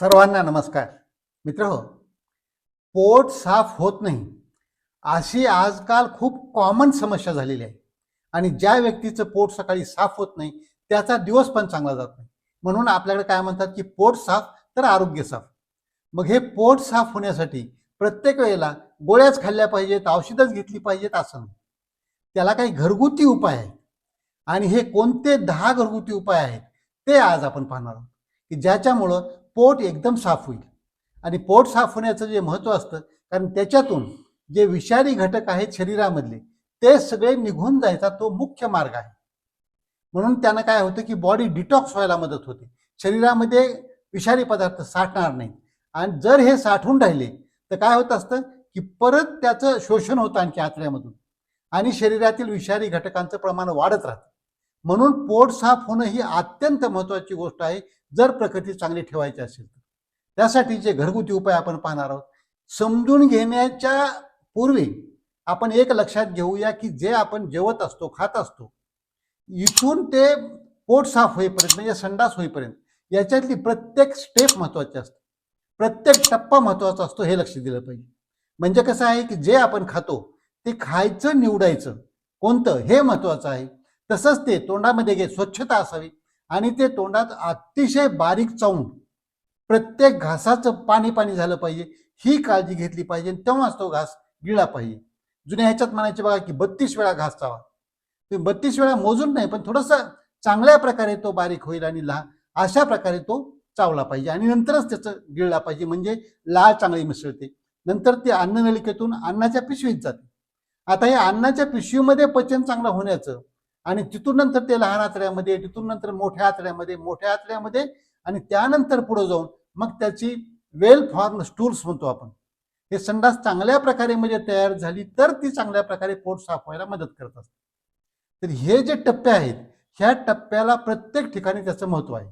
सर्वांना नमस्कार. मित्र हो पोट साफ होत नाही. अशी आजकाल खूप कॉमन समस्या झालेली आहे. आणि ज्या व्यक्तीचं पोट सकाळी साफ होत नाही त्याचा दिवस पण चांगला जात नाही. म्हणून आपल्याकडे काय म्हणतात की पोट साफ तर आरोग्य साफ. मग हे पोट साफ होण्यासाठी प्रत्येक वेळेला गोळ्याच खाल्ल्या पाहिजेत औषधच घेतली पाहिजेत असं नाही. त्याला काही घरगुती उपाय आहेत. आणि हे कोणते दहा घरगुती उपाय आहेत ते आज आपण पाहणार आहोत. की ज्याच्यामुळं पोट एकदम साफ होईल. आणि पोट साफ होण्याचं जे महत्त्व असतं कारण त्याच्यातून जे विषारी घटक आहेत शरीरामधले ते सगळे निघून जायचा तो मुख्य मार्ग आहे. म्हणून त्यानं काय होतं की बॉडी डिटॉक्स व्हायला मदत होते. शरीरामध्ये विषारी पदार्थ साठणार नाही आणि जर हे साठून राहिले तर काय होत असतं की परत त्याचं शोषण होतं आणखी आतड्यामधून. आणि शरीरातील विषारी घटकांचं प्रमाण वाढत राहतं. म्हणून पोट साफ होणं ही अत्यंत महत्त्वाची गोष्ट आहे. जर प्रकृती चांगली ठेवायची असेल तर. त्यासाठी जे घरगुती उपाय आपण पाहणार आहोत समजून घेण्याच्या पूर्वी आपण एक लक्षात घेऊया की जे आपण जेवत असतो खात असतो इथून ते पोट साफ होईपर्यंत म्हणजे संडास होईपर्यंत याच्यातली प्रत्येक स्टेप महत्वाची असते. प्रत्येक टप्पा महत्त्वाचा असतो हे लक्ष दिलं पाहिजे. म्हणजे कसं आहे की जे आपण खातो ते खायचं निवडायचं. कोणतं? हे महत्वाचं आहे. तसंच ते तोंडामध्ये घे स्वच्छता असावी. आणि ते तोंडात अतिशय बारीक चावून प्रत्येक घासाचं पाणी पाणी झालं पाहिजे ही काळजी घेतली पाहिजे तेव्हाच तो घास गिळला पाहिजे. जुन्या ह्याच्यात म्हणायचे बघा की बत्तीस वेळा घास चावा. तुम्ही बत्तीस वेळा मोजून नाही पण थोडंसं चांगल्या प्रकारे तो बारीक होईल आणि लहान अशा प्रकारे तो चावला पाहिजे आणि नंतरच त्याचं गिळला पाहिजे म्हणजे लाळ चांगली मिसळते. नंतर ते अन्ननलिकेतून अन्नाच्या पिशवीत जाते. आता या अन्नाच्या पिशवीमध्ये पचन चांगलं होण्याचं आणि तिथून नंतर ते लहान आतड्यामध्ये तिथून नंतर मोठ्या आतड्यामध्ये मोठ्या आतड्यामध्ये आणि त्यानंतर पुढे जाऊन मग त्याची वेल फॉर्म स्टूल्स म्हणतो आपण. हे संडास चांगल्या प्रकारे म्हणजे तयार झाली तर ती चांगल्या प्रकारे पोट साफ व्हायला मदत करत असते. तर हे जे टप्पे आहेत ह्या टप्प्याला प्रत्येक ठिकाणी त्याचं महत्त्व आहे.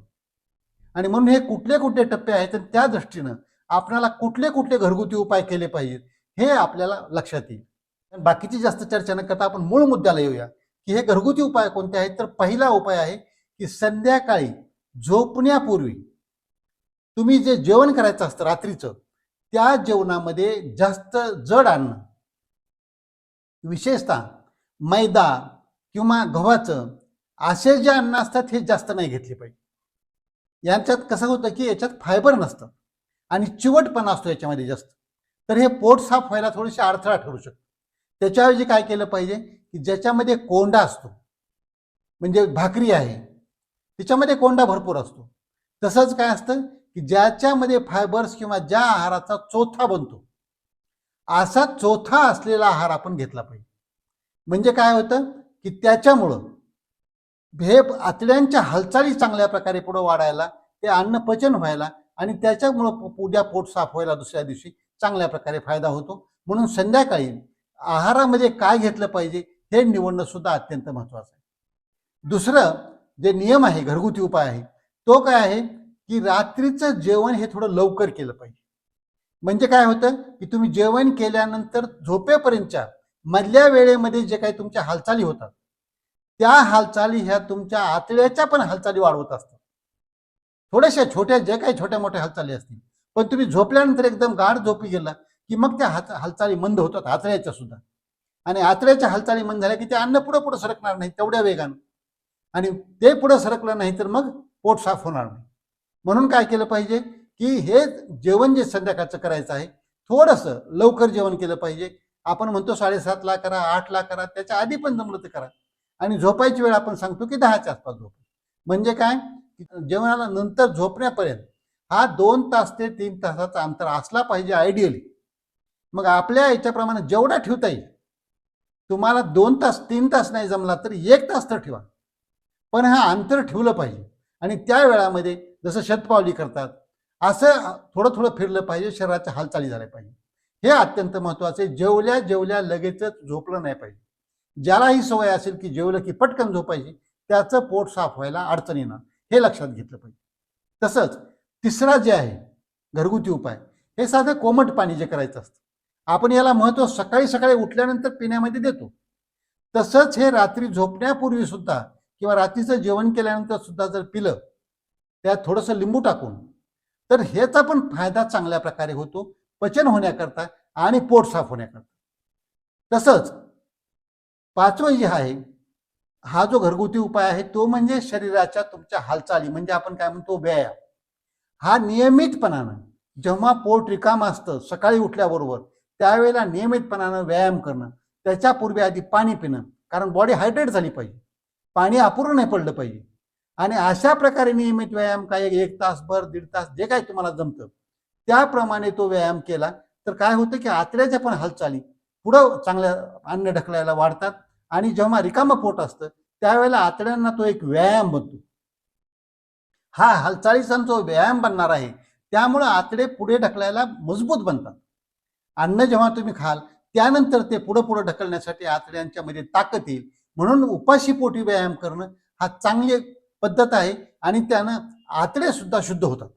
आणि म्हणून हे कुठले कुठले टप्पे आहेत आणि त्या दृष्टीनं आपल्याला कुठले कुठले घरगुती उपाय केले पाहिजेत हे आपल्याला लक्षात येईल. बाकीची जास्त चर्चा न करता आपण मूळ मुद्द्याला येऊया. की हे घरगुती उपाय कोणते आहेत? तर पहिला उपाय आहे की संध्याकाळी झोपण्यापूर्वी तुम्ही जे जेवण करायचं असतं रात्रीचं त्या जेवणामध्ये जास्त जड अन्न विशेषतः मैदा किंवा गव्हाचं असे जे अन्न असतात हे जास्त नाही घेतले पाहिजे. यांच्यात कसं होतं की याच्यात फायबर नसतं आणि चिवटपणा असतो याच्यामध्ये जास्त. तर हे पोट साफ व्हायला थोडीशी अडथळा ठरू शकतो. त्याच्याऐवजी काय केलं पाहिजे? की ज्याच्यामध्ये कोंडा असतो म्हणजे भाकरी आहे त्याच्यामध्ये कोंडा भरपूर असतो. तसंच काय असतं की ज्याच्यामध्ये फायबर्स किंवा ज्या आहाराचा चोथा बनतो असा चोथा असलेला आहार आपण घेतला पाहिजे. म्हणजे काय होतं की त्याच्यामुळं हे आतड्यांच्या हालचाली चांगल्या प्रकारे पुढे वाढायला ते अन्न पचन व्हायला आणि त्याच्यामुळं उद्या पोट साफ व्हायला दुसऱ्या दिवशी चांगल्या प्रकारे फायदा होतो. म्हणून संध्याकाळी आहारामध्ये काय घेतलं पाहिजे हे निवडणं सुद्धा अत्यंत महत्वाचं आहे. दुसरं जे नियम आहे घरगुती उपाय आहे तो काय आहे की रात्रीचं जेवण हे थोडं लवकर केलं पाहिजे. म्हणजे काय होतं की तुम्ही जेवण केल्यानंतर झोपेपर्यंतच्या मधल्या वेळेमध्ये जे काही तुमच्या हालचाली होतात त्या हालचाली ह्या तुमच्या आतड्याच्या पण हालचाली वाढवत असतात. थोड्याशा छोट्या जे काही छोट्या मोठ्या हालचाली असतील पण तुम्ही झोपल्यानंतर एकदम गाढ झोपी गेला की मग त्या हात हालचाली मंद होतात आतड्याच्या सुद्धा. आणि आतड्याच्या हालचाली मन झाल्या की ते अन्न पुढं पुढं सरकणार नाही तेवढ्या वेगानं. आणि ते पुढं सरकलं नाही तर मग पोट साफ होणार नाही. म्हणून काय केलं पाहिजे की हे जेवण जे संध्याकाळचं करायचं आहे थोडंसं लवकर जेवण केलं पाहिजे. आपण म्हणतो साडेसातला करा आठला करा त्याच्या आधी पण जमलं तर करा. आणि झोपायची वेळ आपण सांगतो की दहाच्या आसपास झोप. म्हणजे काय? जेवणाला नंतर झोपण्यापर्यंत हा दोन तास ते तीन तासाचा अंतर असला पाहिजे आयडियली मग आपल्या याच्याप्रमाणे जेवढा ठेवता येईल तुम्हाला दोन तास तीन तास नाही जमला तर एक तास तर ठेवा. पण हा अंतर ठेवलं पाहिजे. आणि त्या वेळामध्ये जसं शतपावली करतात असं थोडं थोडं फिरलं पाहिजे शरीराच्या हालचाली झाल्या पाहिजे. हे अत्यंत महत्वाचं आहे. जेवल्या जेवल्या लगेचच झोपलं नाही पाहिजे. ज्याला ही सवय असेल की जेवलं की पटकन झोपायची त्याचं पोट साफ व्हायला अडचण येणार. हे लक्षात घेतलं पाहिजे. तसंच तिसरा जे आहे घरगुती उपाय हे साधं कोमट पाणी जे करायचं असतं. आपण याला महत्त्व सकाळी सकाळी उठल्यानंतर पिण्यामध्ये देतो. तसंच हे रात्री झोपण्यापूर्वी सुद्धा किंवा रात्रीचं जेवण केल्यानंतर सुद्धा जर पिलं त्यात थोडंसं लिंबू टाकून तर ह्याचा पण फायदा चांगल्या प्रकारे होतो पचन होण्याकरता आणि पोट साफ होण्याकरता. तसंच पाचवं जे आहे हा जो घरगुती उपाय आहे तो म्हणजे शरीराच्या तुमच्या हालचाली म्हणजे आपण काय म्हणतो व्यायाम. हा नियमितपणानं जेव्हा पोट रिकाम असतं सकाळी उठल्याबरोबर त्यावेळेला नियमितपणानं व्यायाम करणं त्याच्यापूर्वी आधी पाणी पिणं कारण बॉडी हायड्रेट झाली पाहिजे. पाणी अपूर्ण नाही पडलं पाहिजे. आणि अशा प्रकारे नियमित व्यायाम काय एक तासभर दीड तास जे काय तुम्हाला जमतं त्याप्रमाणे तो व्यायाम केला तर काय होतं की आतड्याच्या पण हालचाली पुढं चांगल्या अन्न ढकलायला वाढतात. आणि जेव्हा रिकामं पोट असतं त्यावेळेला आतड्यांना तो एक व्यायाम बनतो. हा हालचालीचा जो व्यायाम बनणार आहे त्यामुळं आतडे पुढे ढकलायला मजबूत बनतात. अन्न जेव्हा तुम्ही खाल त्यानंतर ते पुढं पुढं ढकलण्यासाठी आतड्यांच्या मध्ये ताकद येईल. म्हणून उपाशी पोटी व्यायाम करणं हा चांगली पद्धत आहे आणि त्यानं आतडे सुद्धा शुद्ध होतात.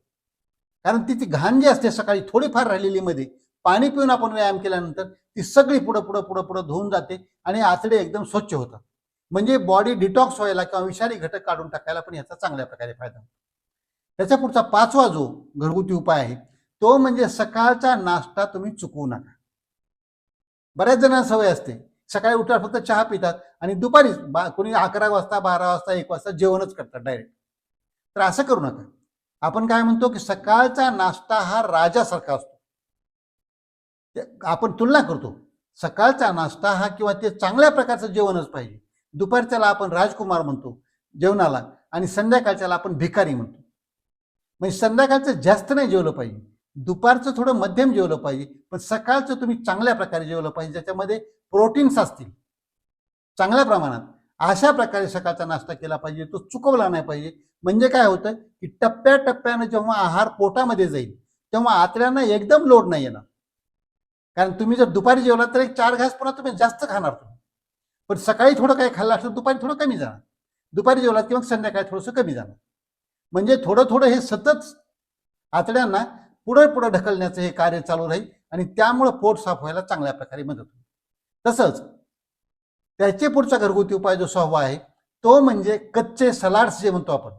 कारण ती ती घाण जी असते सकाळी थोडीफार राहिलेली मध्ये पाणी पिऊन आपण व्यायाम केल्यानंतर ती सगळी पुढं पुढं पुढं पुढं धुवून जाते आणि आतडे एकदम स्वच्छ होतात. म्हणजे बॉडी डिटॉक्स व्हायला किंवा विषारी घटक काढून टाकायला पण याचा चांगल्या प्रकारे फायदा होतो. त्याचा पुढचा पाचवा जो घरगुती उपाय आहे तो म्हणजे सकाळचा नाश्ता तुम्ही चुकवू नका. बऱ्याच जणांना सवय असते. सकाळी उठल्यावर फक्त चहा पितात आणि दुपारी बा कोणी अकरा वाजता बारा वाजता एक वाजता जेवणच करतात डायरेक्ट तर असं करू नका. आपण काय म्हणतो की सकाळचा नाश्ता हा राजासारखा असतो. ते- आपण तुलना करतो. सकाळचा नाश्ता हा किंवा ते चांगल्या प्रकारचं जेवणच पाहिजे. दुपारच्याला आपण राजकुमार म्हणतो जेवणाला. आणि संध्याकाळच्याला आपण भिकारी म्हणतो. म्हणजे संध्याकाळचं जास्त नाही जेवलं पाहिजे. दुपारचं थोडं मध्यम जेवलं पाहिजे पण सकाळचं तुम्ही चांगल्या प्रकारे जेवलं पाहिजे ज्याच्यामध्ये प्रोटीन्स असतील. चांगल्या प्रमाणात. अशा प्रकारे सकाळचा नाश्ता केला पाहिजे तो चुकवला नाही पाहिजे. म्हणजे काय होतं की टप्प्याटप्प्यानं जेव्हा आहार पोटामध्ये जाईल तेव्हा आतड्यांना एकदम लोड नाही येणार. कारण तुम्ही जर दुपारी जेवला तर एक चार घास पुन्हा तुम्ही जास्त खाणार तुम्ही. पण सकाळी थोडं काही खाल्लं असलं दुपारी थोडं कमी जाणार. दुपारी जेवलात किंवा संध्याकाळी थोडंसं कमी जाणार. म्हणजे थोडं थोडं हे सतत आतड्यांना पुढे पुढे ढकलण्याचं हे कार्य चालू राहील आणि त्यामुळं पोट साफ व्हायला चांगल्या प्रकारे मदत होईल. तसंच त्याचे पुढचा घरगुती उपाय जो सहावा आहे तो म्हणजे कच्चे सलाड्स जे म्हणतो आपण.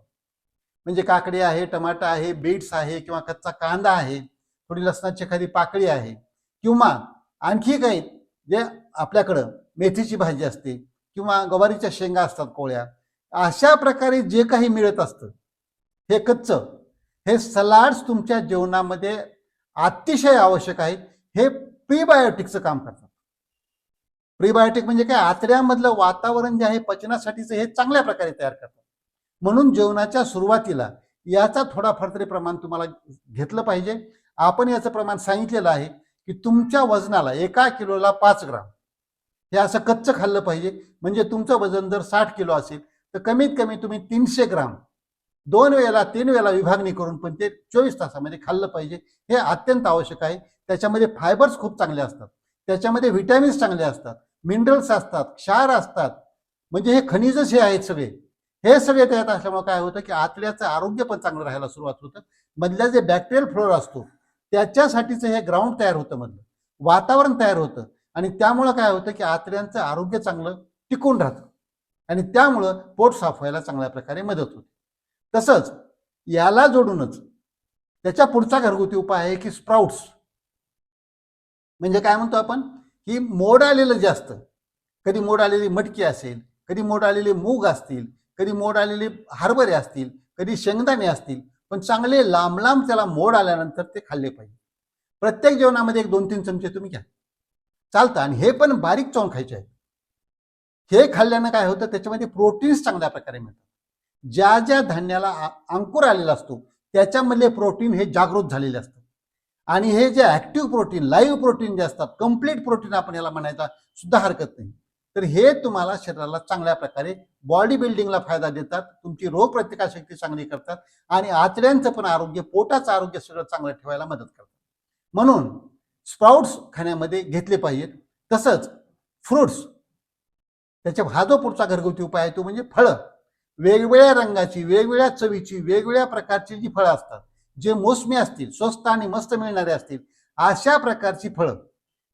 म्हणजे काकडी आहे टमाटा आहे बीट्स आहे किंवा कच्चा कांदा आहे थोडी लसणाची एखादी पाकळी आहे किंवा आणखी काही जे आपल्याकडं मेथीची भाजी असते किंवा गवारीच्या शेंगा असतात कोळ्या अशा प्रकारे जे काही मिळत असतं हे कच्चं हे सलाड्स तुमच्या जेवणामध्ये अतिशय आवश्यक आहेत. हे प्रीबायोटिकचं काम करतात. प्रीबायोटिक म्हणजे काय? आतड्यामधलं वातावरण जे आहे पचनासाठीचं हे चांगल्या प्रकारे तयार करतात. म्हणून जेवणाच्या सुरुवातीला याचा थोडाफार तरी प्रमाण तुम्हाला घेतलं पाहिजे. आपण याचं प्रमाण सांगितलेलं आहे की तुमच्या वजनाला एका किलोला पाच ग्राम हे असं कच्चं खाल्लं पाहिजे. म्हणजे तुमचं वजन जर साठ किलो असेल तर कमीत कमी तुम्ही तीनशे ग्राम दोन वेळेला तीन वेळेला विभागणी करून पण ते चोवीस तासामध्ये खाल्लं पाहिजे. हे अत्यंत आवश्यक आहे. त्याच्यामध्ये फायबर्स खूप चांगले असतात. त्याच्यामध्ये व्हिटॅमिन्स चांगले असतात. मिनरल्स असतात. क्षार असतात. म्हणजे हे खनिजच हे आहेत सगळे. हे सगळे त्यात असल्यामुळे काय होतं की आतल्याचं आरोग्य पण चांगलं राहायला सुरुवात होतं. मधल्या जे बॅक्टेरियल फ्लोर असतो त्याच्यासाठीचं हे ग्राउंड तयार होतं मधलं. वातावरण तयार होतं. आणि त्यामुळं काय होतं की आतड्यांचं आरोग्य चांगलं टिकून राहतं. आणि त्यामुळं पोट साफ व्हायला चांगल्या प्रकारे मदत होते. तसंच याला जोडूनच त्याच्या पुढचा घरगुती उपाय आहे की स्प्राउट्स म्हणजे काय म्हणतो आपण? की मोड आलेलं जे असतं कधी मोड आलेली मटकी असेल कधी मोड आलेले मूग असतील कधी मोड आलेले हरभरे असतील कधी शेंगदाणे असतील पण चांगले लांब लांब त्याला मोड आल्यानंतर ते खाल्ले पाहिजे. प्रत्येक जेवणामध्ये एक दोन तीन चमचे तुम्ही घ्या. चालतं. आणि हे पण बारीक चॉन खायचे आहेत हे खाल्ल्यानं काय होतं? त्याच्यामध्ये प्रोटीन्स चांगल्या प्रकारे मिळतात. ज्या ज्या धान्याला अंकुर आलेला असतो त्याच्यामधले प्रोटीन हे जागृत झालेले असतात. आणि हे जे ऍक्टिव्ह प्रोटीन लाईव्ह प्रोटीन जे असतात कंप्लीट प्रोटीन आपण याला म्हणायचा सुद्धा हरकत नाही. तर हे तुम्हाला शरीराला चांगल्या प्रकारे बॉडी बिल्डिंगला फायदा देतात तुमची रोग प्रतिकारशक्ती चांगली करतात आणि आतड्यांचं पण आरोग्य पोटाचं आरोग्य सगळं चांगलं ठेवायला मदत करतात. म्हणून स्प्राउट्स खाण्यामध्ये घेतले पाहिजेत. तसंच फ्रुट्स त्याच्या हा जो पुढचा घरगुती उपाय आहे तो म्हणजे फळं. वेगवेगळ्या रंगाची वेगवेगळ्या चवीची वेगवेगळ्या प्रकारची जी फळं असतात जे मोसमी असतील स्वस्त आणि मस्त मिळणारे असतील अशा प्रकारची फळं.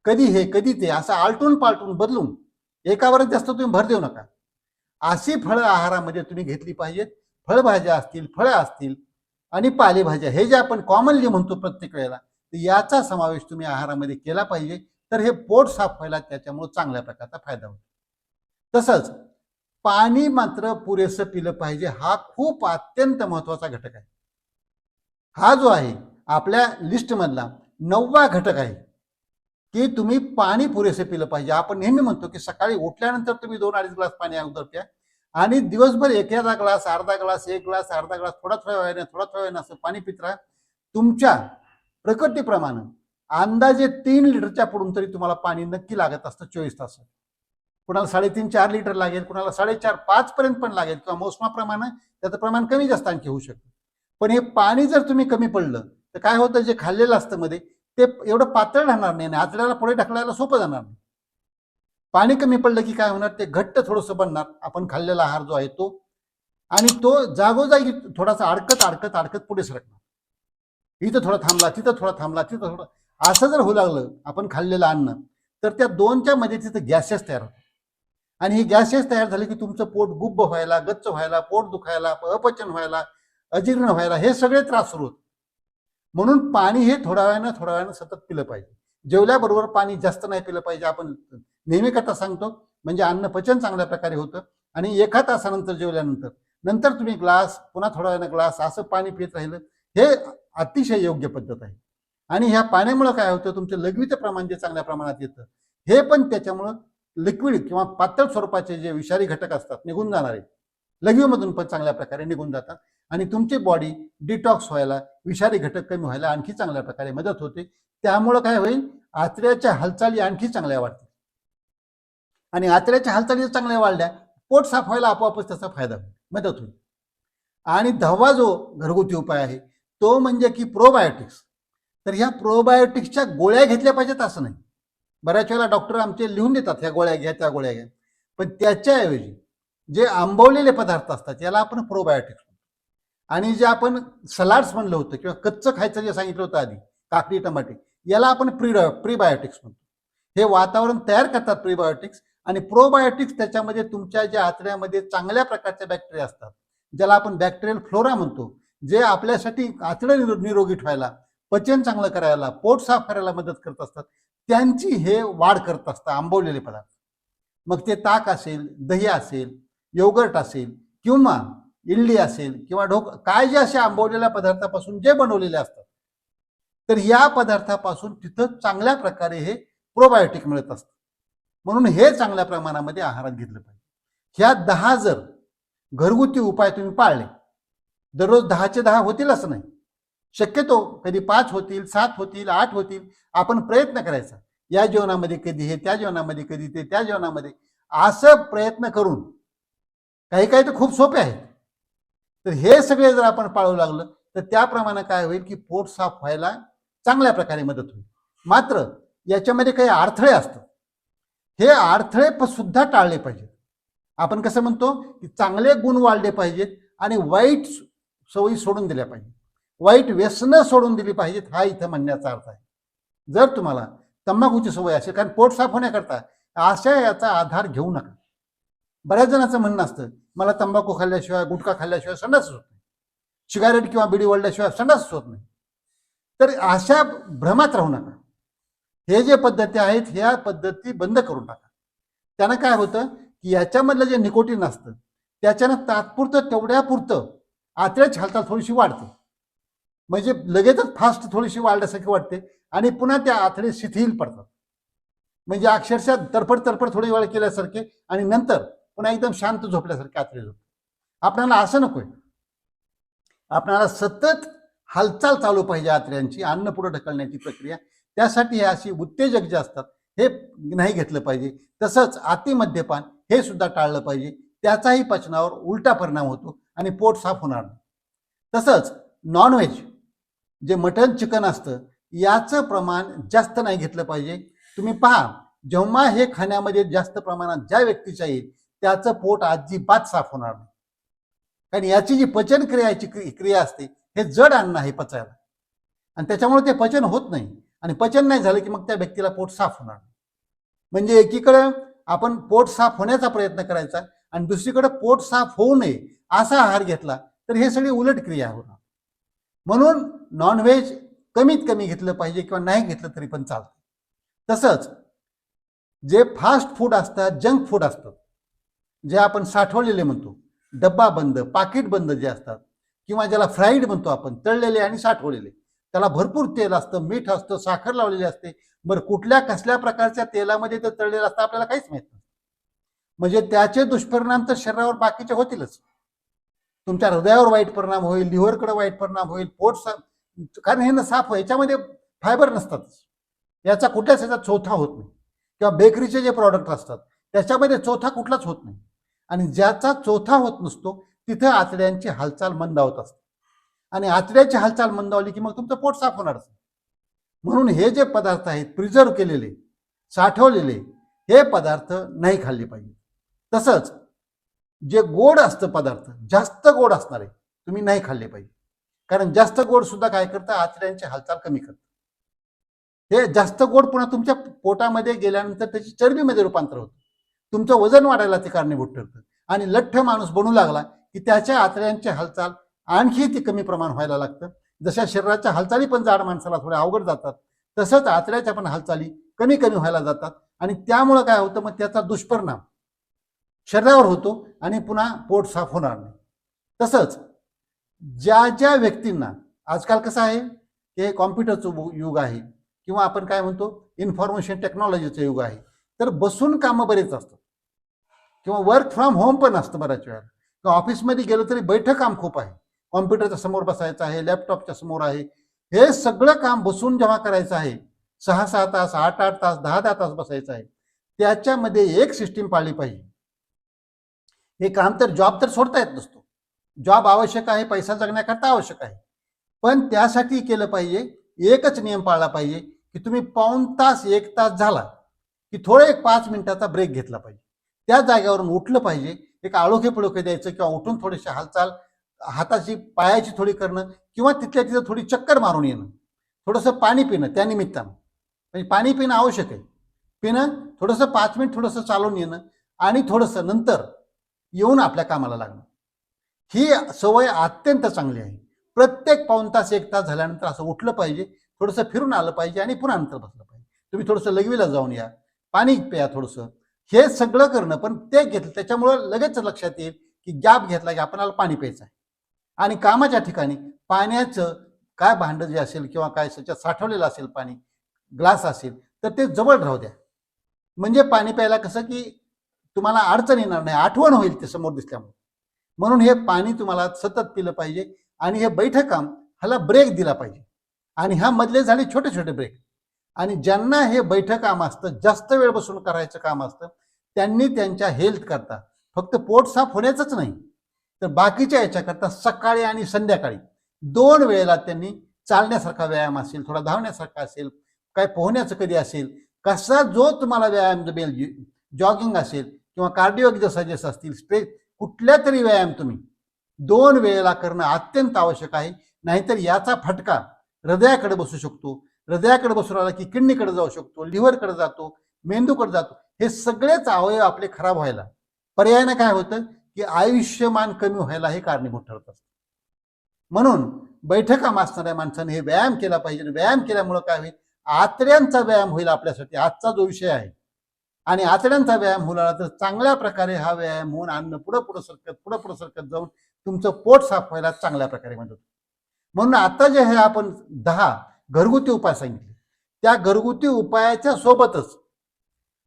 कधी हे कधी ते असं आलटून पालटून बदलून एकावरच जास्त तुम्ही भर देऊ नका. अशी फळं आहारामध्ये तुम्ही घेतली पाहिजेत. फळभाज्या असतील फळं असतील आणि पालेभाज्या हे जे आपण कॉमनली म्हणतो प्रत्येक वेळेला तर याचा समावेश तुम्ही आहारामध्ये केला पाहिजे. तर हे पोट साफ व्हायला त्याच्यामुळे चांगल्या प्रकारचा फायदा होतो. तसंच पाणी मात्र पुरेसं पिलं पाहिजे हा खूप अत्यंत महत्त्वाचा घटक आहे. हा जो आहे आपल्या लिस्टमधला नववा घटक आहे की तुम्ही पाणी पुरेसे पिलं पाहिजे. आपण नेहमी म्हणतो की सकाळी उठल्यानंतर तुम्ही दोन अडीच ग्लास पाणी अगोदर प्या आणि दिवसभर एखादा ग्लास अर्धा ग्लास एक ग्लास अर्धा ग्लास थोडा थोडा वेळाने थोडा थोडा वेळाने असं पाणी पित राहा. तुमच्या प्रकृतीप्रमाणे अंदाजे तीन लिटरच्या पुढून तरी तुम्हाला पाणी नक्की लागत असतं चोवीस तासात. कुणाला साडेतीन चार लिटर लागेल कुणाला साडेचार पाच पर्यंत पण लागेल किंवा मोसमाप्रमाणे त्याचं प्रमाण कमी जास्त आणखी होऊ शकतं. पण हे पाणी जर तुम्ही कमी पडलं तर काय होतं जे खाल्लेलं असतं मध्ये ते एवढं पातळ राहणार नाही आणि आचड्याला पुढे ढकलायला सोपं जाणार नाही. पाणी कमी पडलं की काय होणार ते घट्ट थोडंसं बनणार. आपण खाल्लेला आहार जो आहे तो आणि तो जागोजागी थोडासा अडकत अडकत अडकत पुढे सरकणार. इथं थोडा थांबला तिथं थोडा थांबला तिथं थोडं. असं जर होऊ लागलं आपण खाल्लेलं अन्न तर त्या दोनच्या मध्ये तिथं गॅसेस तयार होतात. आणि हे गॅसेस तयार झाले की तुमचं पोट गुब्ब व्हायला गच्च व्हायला पोट दुखायला अपचन व्हायला अजीर्ण व्हायला हे सगळे त्रास सुरू होतात. म्हणून पाणी हे थोड्या वेळानं थोड्या वेळानं सतत पिलं पाहिजे. जेवल्याबरोबर पाणी जास्त नाही पिलं पाहिजे आपण नेहमी कथा सांगतो म्हणजे अन्न पचन चांगल्या प्रकारे होतं आणि एका तासानंतर जेवल्यानंतर. नंतर तुम्ही ग्लास पुन्हा थोड्या वेळानं ग्लास असं पाणी पित राहिलं हे अतिशय योग्य पद्धत आहे. आणि ह्या पाण्यामुळं काय होतं तुमचं लघवीचं प्रमाण जे चांगल्या प्रमाणात येतं हे पण त्याच्यामुळं लिक्विड किंवा पातळ स्वरूपाचे जे विषारी घटक असतात निघून जाणारे. लघवीमधून पण चांगल्या प्रकारे निघून जातात. आणि तुमची बॉडी डिटॉक्स व्हायला विषारी घटक कमी व्हायला आणखी चांगल्या प्रकारे मदत होते. त्यामुळं काय होईल? आतड्याच्या हालचाली आणखी चांगल्या वाढतील. आणि आतड्याच्या हालचाली चांगल्या वाढल्या पोट साफ व्हायला आपोआपच त्याचा फायदा होईल मदत होईल. आणि दहावा जो घरगुती उपाय आहे तो म्हणजे की प्रोबायोटिक्स तर ह्या प्रोबायोटिक्सच्या गोळ्या घेतल्या पाहिजेत असं नाही. बऱ्याच वेळेला डॉक्टर आमचे लिहून देतात ह्या गोळ्या घ्या त्या गोळ्या घ्या. पण त्याच्याऐवजी जे आंबवलेले पदार्थ असतात याला आपण प्रोबायोटिक्स म्हणतो. आणि जे आपण सलाड्स म्हणलं होतं किंवा कच्चं खायचं जे सांगितलं होतं आधी काकडी टमाटे याला आपण प्री प्रीबायोटिक्स म्हणतो. हे वातावरण तयार करतात प्रीबायोटिक्स आणि प्रोबायोटिक्स त्याच्यामध्ये तुमच्या ज्या आतड्यामध्ये चांगल्या प्रकारच्या बॅक्टेरिया असतात ज्याला आपण बॅक्टेरियल फ्लोरा म्हणतो जे आपल्यासाठी आतडं निरोगी ठेवायला पचन चांगलं करायला पोट साफ करायला मदत करत असतात त्यांची हे वाढ करत असतात आंबवलेले पदार्थ. मग ते ताक असेल दही असेल योगर्ट असेल किंवा इडली असेल किंवा ढोक काय जे असे आंबवलेल्या पदार्थापासून जे बनवलेले असतात तर या पदार्थापासून तिथं चांगल्या प्रकारे हे प्रोबायोटिक मिळत असतं. म्हणून हे चांगल्या प्रमाणामध्ये आहारात घेतलं पाहिजे. ह्या दहा जर घरगुती उपाय तुम्ही पाळले दररोज दहाचे दहा होतील असं नाही. शक्यतो कधी पाच होतील सात होतील आठ होतील आपण प्रयत्न करायचा. या जीवनामध्ये कधी हे त्या जीवनामध्ये कधी ते त्या जीवनामध्ये. असं प्रयत्न करून काही काही तर खूप सोपे आहेत. तर हे सगळे जर आपण पाळू लागलं तर त्याप्रमाणे काय होईल की पोट साफ व्हायला चांगल्या प्रकारे मदत होईल. मात्र याच्यामध्ये काही अडथळे असतात. हे अडथळे सुद्धा टाळले पाहिजेत. आपण कसं म्हणतो की चांगले गुण वाढले पाहिजेत आणि वाईट सवयी सोडून दिल्या पाहिजेत. वाईट व्यसनं सोडून दिली पाहिजेत हा इथं म्हणण्याचा अर्थ आहे. जर तुम्हाला तंबाखूची सवय असेल कारण पोट साफ होण्याकरता अशा याचा आधार घेऊ नका. बऱ्याच जणांचं म्हणणं असतं मला तंबाखू खाल्ल्याशिवाय गुटखा खाल्ल्याशिवाय संडास होत नाही. सिगारेट किंवा बिडी वळल्याशिवाय संडास होत नाही. तर अशा भ्रमात राहू नका. हे जे पद्धती आहेत ह्या पद्धती बंद करून टाका. त्यानं काय होतं की याच्यामधलं जे निकोटीन असतं त्याच्यानं तात्पुरतं तेवढ्यापुरतं आतड्याची हालचाल थोडीशी वाढते. म्हणजे लगेचच फास्ट थोडीशी वाढल्यासारखी वाटते आणि पुन्हा त्या आथडे शिथिल पडतात. म्हणजे अक्षरशः तडफड तडफड थोडी वेळ केल्यासारखे आणि नंतर पुन्हा एकदम शांत झोपल्यासारखे आथडे झोप आपल्याला असं नकोय. आपणाला सतत हालचाल चालू पाहिजे आत्र्यांची अन्न पुढे ढकलण्याची प्रक्रिया. त्यासाठी हे अशी उत्तेजक जे असतात हे नाही घेतलं पाहिजे. तसंच अतिमद्यपान हे सुद्धा टाळलं पाहिजे. त्याचाही पचनावर उलटा परिणाम होतो आणि पोट साफ होणार नाही. तसंच नॉनव्हेज जे मटन चिकन असतं याचं प्रमाण जास्त नाही घेतलं पाहिजे. तुम्ही पहा जेव्हा हे खाण्यामध्ये जास्त प्रमाणात ज्या व्यक्तीच्या येईल त्याचं पोट अजिबात साफ होणार नाही. कारण याची जी पचन क्रियाची क्रिया असते हे जड अन्न आहे पचायला. आणि त्याच्यामुळे ते पचन होत नाही. आणि पचन नाही झालं की मग त्या व्यक्तीला पोट साफ होणार नाही. म्हणजे एकीकडं आपण पोट साफ होण्याचा प्रयत्न करायचा आणि दुसरीकडे पोट साफ होऊ नये असा आहार घेतला तर हे सगळी उलट क्रिया होणार. म्हणून नॉनव्हेज कमीत कमी घेतलं पाहिजे किंवा नाही घेतलं तरी पण चालतं. तसंच जे फास्ट फूड असतात जंक फूड असतं जे आपण साठवलेले म्हणतो डब्बा बंद पाकिट बंद जे असतात किंवा ज्याला फ्राईड म्हणतो आपण तळलेले आणि साठवलेले त्याला भरपूर तेल असतं मीठ असतं साखर लावलेली असते. बरं कुठल्या कसल्या प्रकारच्या तेलामध्ये ते तळलेलं असतं आपल्याला काहीच माहीत नाही म्हणजे त्याचे दुष्परिणाम तर शरीरावर बाकीचे होतीलच. तुमच्या हृदयावर वाईट परिणाम होईल लिव्हरकडे वाईट परिणाम होईल पोट सा- कारण हे ना साफ याच्यामध्ये फायबर नसतातच याचा कुठल्याच याचा चोथा होत नाही. किंवा बेकरीचे जे प्रॉडक्ट असतात त्याच्यामध्ये चोथा कुठलाच होत नाही. आणि ज्याचा चोथा होत नसतो तिथं आतड्यांची हालचाल मंदावत असते. आणि आतड्याची हालचाल मंदावली की मग तुमचं पोट साफ होणारच म्हणून हे जे पदार्थ आहेत प्रिझर्व केलेले साठवलेले हे पदार्थ नाही खाल्ले पाहिजे. तसंच जे गोड असतं पदार्थ जास्त गोड असणारे तुम्ही नाही खाल्ले पाहिजे. कारण जास्त गोड सुद्धा काय करतं? आतड्यांची हालचाल कमी करतं. हे जास्त गोड पुन्हा तुमच्या पोटामध्ये गेल्यानंतर त्याची चरबीमध्ये रूपांतर होतं. तुमचं वजन वाढायला ते कारणीभूत ठरतं. आणि लठ्ठ माणूस बनू लागला की त्याच्या आतड्यांची हालचाल आणखी ती कमी प्रमाण व्हायला लागतं. जशा शरीराच्या हालचाली पण जाड माणसाला थोड्या अवघड जातात तसंच आतड्याच्या पण हालचाली कमी कमी व्हायला जातात. आणि त्यामुळं काय होतं? मग त्याचा दुष्परिणाम शरीरावर होतो आणि पुन्हा पोट साफ होणार नाही. तसंच ज्या ज्या व्यक्तींना आजकाल कसं आहे ते हे कॉम्प्युटरचं युग आहे किंवा आपण काय म्हणतो इन्फॉर्मेशन टेक्नॉलॉजीचं युग आहे तर बसून कामं बरेच असतात. किंवा वर्क फ्रॉम होम पण असतं बऱ्याच वेळा किंवा ऑफिसमध्ये गेलं तरी बैठक काम खूप आहे. कॉम्प्युटरच्या समोर बसायचं आहे लॅपटॉपच्या समोर आहे. हे सगळं काम बसून जेव्हा करायचं आहे सहा सहा तास आठ आठ तास दहा दहा तास बसायचं आहे त्याच्यामध्ये एक सिस्टीम पाळली पाहिजे. हे काम तर जॉब तर सोडता येत नसतो. जॉब आवश्यक आहे पैसा जगण्याकरता आवश्यक आहे. पण त्यासाठी केलं पाहिजे एकच नियम पाळला पाहिजे की तुम्ही पाऊण तास एक तास झाला की थोडं एक पाच मिनिटाचा ब्रेक घेतला पाहिजे. त्या जागेवरून उठलं पाहिजे एक आळोखे पिळोखे द्यायचं किंवा उठून थोडीशी हालचाल हाताची पायाची थोडी करणं किंवा तिथल्या तिथं थोडी चक्कर मारून येणं. थोडंसं पाणी पिणं त्या निमित्तानं. म्हणजे पाणी पिणं आवश्यक आहे. पिणं थोडंसं पाच मिनिट थोडंसं चालून येणं आणि थोडंसं नंतर येऊन आपल्या कामाला लागणं. ही सवय अत्यंत चांगली आहे. प्रत्येक पाऊण तास एक तास झाल्यानंतर असं उठलं पाहिजे थोडंसं फिरून आलं पाहिजे आणि पुन्हा नंतर बसलं पाहिजे. तुम्ही थोडंसं लघवीला जाऊन या पाणी प्या थोडंसं. हे सगळं करणं पण ते घेतलं त्याच्यामुळं लगेच लक्षात येईल की गॅप घेतला की आपल्याला पाणी प्यायचं आहे. आणि कामाच्या ठिकाणी पाण्याचं काय भांडं जे असेल किंवा काय त्याच्यात साठवलेलं असेल पाणी ग्लास असेल तर ते जवळ राहू द्या. म्हणजे पाणी प्यायला कसं की तुम्हाला अडचण येणार नाही आठवण होईल ते समोर दिसल्यामुळे. म्हणून हे पाणी तुम्हाला सतत पिलं पाहिजे आणि हे बैठक काम ह्याला ब्रेक दिला पाहिजे. आणि ह्या मधले झाले छोटे छोटे ब्रेक आणि ज्यांना हे बैठक काम असतं जास्त वेळ बसून करायचं काम असतं त्यांनी त्यांच्या हेल्थ करता. फक्त पोट साफ होण्याचंच नाही. तर बाकीच्या याच्याकरता सकाळी आणि संध्याकाळी दोन वेळेला त्यांनी चालण्यासारखा व्यायाम असेल थोडा धावण्यासारखा असेल काय पोहण्याचं कधी असेल कसा जो तुम्हाला व्यायाम जमेल जॉगिंग असेल किंवा कार्डिओ एक्झरसाइजेस असतील स्ट्रेच कुठल्या तरी व्यायाम तुम्ही दोन वेळेला करणं अत्यंत आवश्यक आहे. नाहीतर याचा फटका हृदयाकडे बसू शकतो. हृदयाकडे बसून आला की किडनीकडे जाऊ शकतो लिव्हरकडे जातो मेंदूकडे जातो. हे सगळेच अवयव आपले खराब व्हायला. पर्यायानं काय होतं की आयुष्यमान कमी व्हायला हे कारणीभूत ठरत. असतं म्हणून बैठका मासणाऱ्या माणसाने हे व्यायाम केला पाहिजे. व्यायाम केल्यामुळं काय होईल? आतड्यांचा व्यायाम होईल आपल्यासाठी. आजचा जो विषय आहे आणि आतड्यांचा व्यायाम होणार तर चांगल्या प्रकारे हा व्यायाम होऊन अन्न पुढं पुढं सरकत पुढं पुढं सरकत जाऊन तुमचं पोट साफ व्हायला चांगल्या प्रकारे मदत होते. म्हणून आता जे हे आपण दहा घरगुती उपाय सांगितले. त्या घरगुती उपायाच्या सोबतच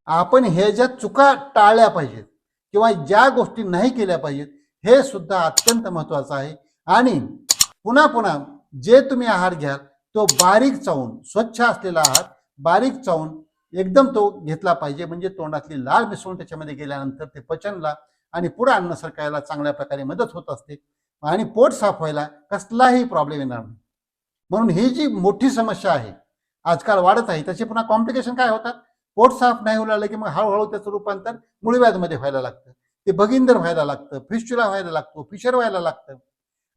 आपण हे ज्या चुका टाळल्या पाहिजेत किंवा ज्या गोष्टी नाही केल्या पाहिजेत हे सुद्धा अत्यंत महत्वाचं आहे. आणि पुन्हा पुन्हा जे तुम्ही आहार घ्याल तो बारीक चावून स्वच्छ असलेला आहार बारीक चावून एकदम तो घेतला पाहिजे. म्हणजे तोंडातली लाळ मिसळून त्याच्यामध्ये गेल्यानंतर ते पचनला आणि पुढे अन्न सरकायला चांगल्या प्रकारे मदत होत असते. आणि पोट साफ व्हायला कसलाही प्रॉब्लेम येणार नाही. म्हणून ही जी मोठी समस्या आहे आजकाल वाढत आहे त्याचे पुन्हा कॉम्प्लिकेशन काय होतात? पोट साफ नाही होऊ लागलं की मग हळूहळू त्याचं रूपांतर मुळव्याधमध्ये व्हायला लागतं. ते भगिंदर व्हायला लागतं फिस्चुला व्हायला लागतो फिशर व्हायला लागतं.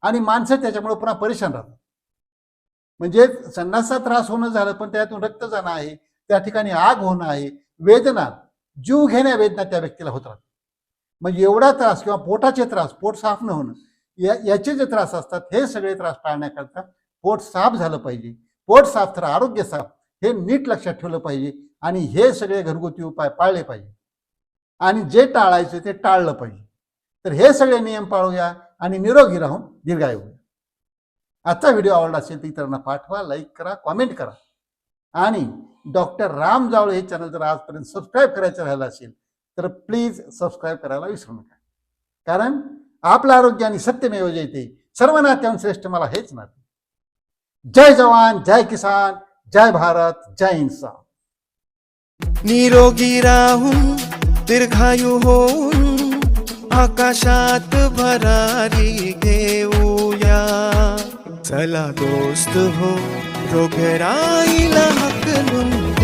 आणि माणसं त्याच्यामुळे पुन्हा परेशान राहतात. म्हणजे संडासचा त्रास होणं झालं पण त्यातून रक्त जाणं आहे त्या ठिकाणी आग होणं आहे वेदना जीव घेण्या वेदना त्या व्यक्तीला होत राहतात. म्हणजे एवढा त्रास किंवा पोटाचे त्रास पोट साफ न होणं या याचे जे त्रास असतात हे सगळे त्रास टाळण्याकरता पोट साफ झालं पाहिजे. पोट साफ तर आरोग्य साफ हे नीट लक्षात ठेवलं पाहिजे आणि हे सगळे घरगुती उपाय पाळले पाहिजे. आणि जे टाळायचे ते टाळलं पाहिजे. तर हे सगळे नियम पाळूया आणि निरोगी राहून दीर्घायू होऊया. आजचा व्हिडिओ आवडला असेल तर इतरांना पाठवा लाईक करा कॉमेंट करा. आणि डॉक्टर राम जावळे हे चॅनल जर आजपर्यंत सबस्क्राईब करायचं राहिलं असेल तर प्लीज सबस्क्राईब करायला विसरू नका. कारण आपलं आरोग्य आणि सत्यमेव जयते सर्व नात्याहून श्रेष्ठ मला हेच नाते. जय जवान जय किसान जय भारत जय इन्सान. निरोगी राहून दीर्घायू होऊन आकाशात भरारी घेऊया. चला दोस्त हो रोगराईला and woman.